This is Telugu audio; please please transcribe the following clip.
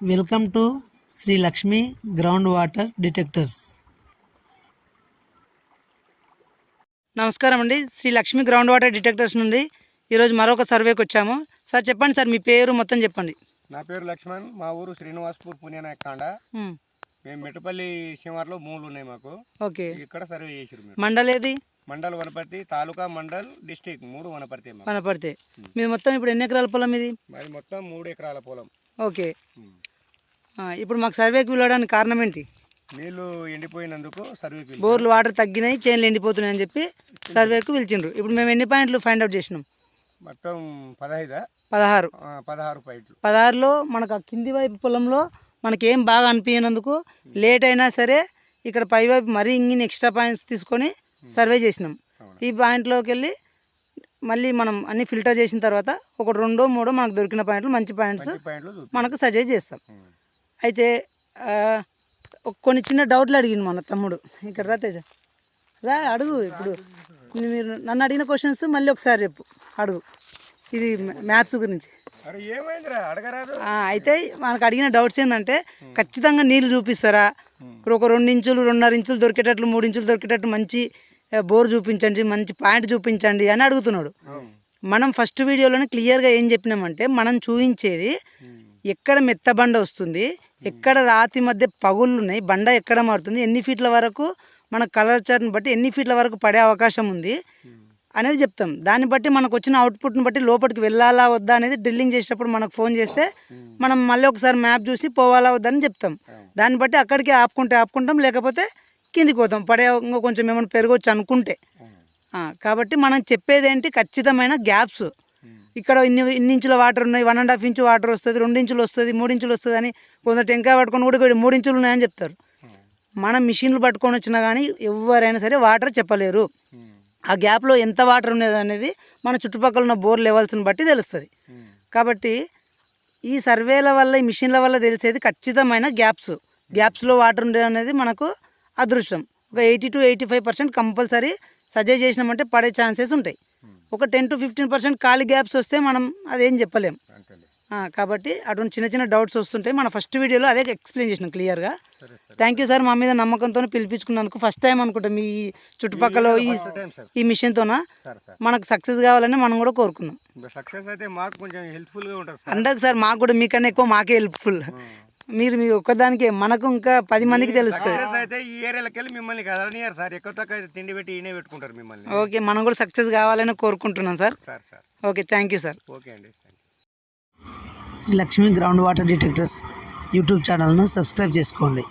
Welcome to Shri Lakshmi ground water detectors నమస్కారం అండి Shri Lakshmi ground water detectors నుండి ఈరోజు మరొక సర్వేకి వచ్చాము. సార్ చెప్పండి సార్ మీ పేరు మొత్తం చెప్పండి. నా పేరు లక్ష్మణ్. మా ఊరు శ్రీనివాస్పూర్ పుణ్యనాయకాండ మ్మ్. మేము మెట్టుపల్లి శివార్లో మూలు ఉన్నాయి మాకు. ఓకే. ఇక్కడ సర్వే చేసారు మీరు. మండల్ ఏది? మండల్ వనపర్తి తాలూకా మండల్ డిస్టిక్ మూడు వనపర్తి మాకు. వనపడితే మీది మొత్తం ఇప్పుడు ఎన్ని ఎకరాల పొలం ఇది? మరి మొత్తం మూడు ఎకరాల పొలం. ఓకే. ఇప్పుడు మాకు సర్వేకి వెళ్ళడానికి కారణం ఏంటి? నీళ్ళు ఎండిపోయినందుకు సర్వేకి. బోర్లు వాటర్ తగ్గినాయి చైన్లు ఎండిపోతున్నాయి అని చెప్పి సర్వేకు పిలిచిండ్రు ఇప్పుడు మేము ఎన్ని పాయింట్లు ఫైండ్ అవుట్ చేసినాం? మొత్తం పదహైదా? పదహారు. పదహారు పైట్లు పదహారులో మనకు ఆ కింది వైపు పొలంలో మనకి ఏం బాగా అనిపించినందుకు లేట్ అయినా సరే ఇక్కడ పై వైపు మరీ ఇంగిన ఎక్స్ట్రా పాయింట్స్ తీసుకొని సర్వే చేసినాం. ఈ పాయింట్లోకి వెళ్ళి మళ్ళీ మనం అన్ని ఫిల్టర్ చేసిన తర్వాత ఒక రెండో మూడో మనకు దొరికిన పాయింట్లు మంచి పాయింట్స్ పాయింట్లు మనకు సజెస్ట్ చేస్తాం. అయితే కొన్ని చిన్న డౌట్లు అడిగింది మన తమ్ముడు. ఇక్కడ రా తేజ. రా అడుగు ఇప్పుడు. మీరు నన్ను అడిగిన క్వశ్చన్స్ మళ్ళీ ఒకసారి చెప్పు. అడుగు. ఇది మ్యాప్స్ గురించి. అయితే మనకు అడిగిన డౌట్స్ ఏంటంటే ఖచ్చితంగా నీళ్ళు చూపిస్తారా? ఒక రెండు ఇంచులు రెండున్నర ఇంచులు దొరికేటట్లు మూడు ఇంచులు దొరికేటట్టు మంచి బోర్ చూపించండి మంచి పాయింట్ చూపించండి అని అడుగుతున్నాడు. మనం ఫస్ట్ వీడియోలోనే క్లియర్గా ఏం చెప్పినామంటే మనం చూపించేది. ఎక్కడ మెత్త బండ వస్తుంది ఎక్కడ రాతి మధ్య పగుళ్ళు ఉన్నాయి బండ ఎక్కడ మారుతుంది ఎన్ని ఫీట్ల వరకు మన కలర్ చార్ట్ని బట్టి ఎన్ని ఫీట్ల వరకు పడే అవకాశం ఉంది. అనేది చెప్తాం. దాన్ని బట్టి మనకు వచ్చిన అవుట్పుట్ని బట్టి లోపలికి వెళ్ళాలా వద్దా అనేది డ్రిల్లింగ్ చేసేటప్పుడు మనకు ఫోన్ చేస్తే మనం మళ్ళీ ఒకసారి మ్యాప్ చూసి పోవాలా వద్దా అని చెప్తాం. దాన్ని బట్టి అక్కడికి ఆపుకుంటే ఆపుకుంటాం లేకపోతే కిందికి పోతాం. పడే కొంచెం ఏమైనా పెరగవచ్చు అనుకుంటే. కాబట్టి మనం చెప్పేది ఏంటి ఖచ్చితమైన గ్యాప్స్ ఉమ్. ఇక్కడ ఇన్ని ఇన్ని ఇంచుల వాటర్ ఉన్నాయి one and half inch water వస్తుంది రెండు ఇంచులు వస్తుంది మూడు ఇంచులు వస్తుంది అని కొందరు టెంకాయ పట్టుకొని కూడా మూడు ఇంచులు ఉన్నాయని చెప్తారు ఉమ్. మనం మిషన్లు పట్టుకొని వచ్చినా కానీ ఎవరైనా సరే వాటర్ చెప్పలేరు ఉమ్. ఆ గ్యాప్లో ఎంత వాటర్ ఉన్నది అనేది మన చుట్టుపక్కల ఉన్న బోర్ లెవెల్స్ని బట్టి తెలుస్తుంది. కాబట్టి ఈ సర్వేల వల్ల ఈ మిషన్ల వల్ల తెలిసేది ఖచ్చితమైన గ్యాప్స్ గ్యాప్స్లో వాటర్ ఉండేది అనేది మనకు అదృష్టం ఒక eighty two eighty five percent compulsory suggest చేసినామంటే పడే ఛాన్సెస్ ఉంటాయి. ఒక టెన్ టు ఫిఫ్టీన్ పర్సెంట్ ఖాళీ గ్యాప్స్ వస్తే మనం అదేం చెప్పలేం. కాబట్టి అటువంటి చిన్న చిన్న డౌట్స్ వస్తుంటాయి. మన ఫస్ట్ వీడియోలో అదే ఎక్స్ప్లెయిన్ చేసినాం క్లియర్గా. థ్యాంక్ యూ సార్ మా మీద నమ్మకంతో పిలిపించుకున్నందుకు ఫస్ట్ టైం అనుకుంటా మీ చుట్టుపక్కల ఈ ఈ మిషన్తోన? మనకు సక్సెస్ కావాలని మనం కూడా కోరుకుందాం. సక్సెస్ అయితే మాకు కొంచెం హెల్ప్ఫుల్గా ఉంటుంది అందరికి సార్ మాకు కూడా మీకన్నా ఎక్కువ మాకే హెల్ప్ఫుల్. మీరు మీ ఒక్కదానికే మనకు ఇంకా పది మందికి తెలుస్తుంది సక్సెస్ అయితే ఈ ఏరియాలోకి వెళ్ళి మిమ్మల్ని కదలనియారు సార్. ఎక్కువ తక్కువ తిండి పెట్టి ఈయనే పెట్టుకుంటారు మిమ్మల్ని. ఓకే మనం కూడా సక్సెస్ కావాలని కోరుకుంటున్నాం sir. Sir sir. Okay thank you sir. Okay అండి Shri Lakshmi ground water detectors YouTube ఛానల్ను సబ్స్క్రైబ్ చేసుకోండి.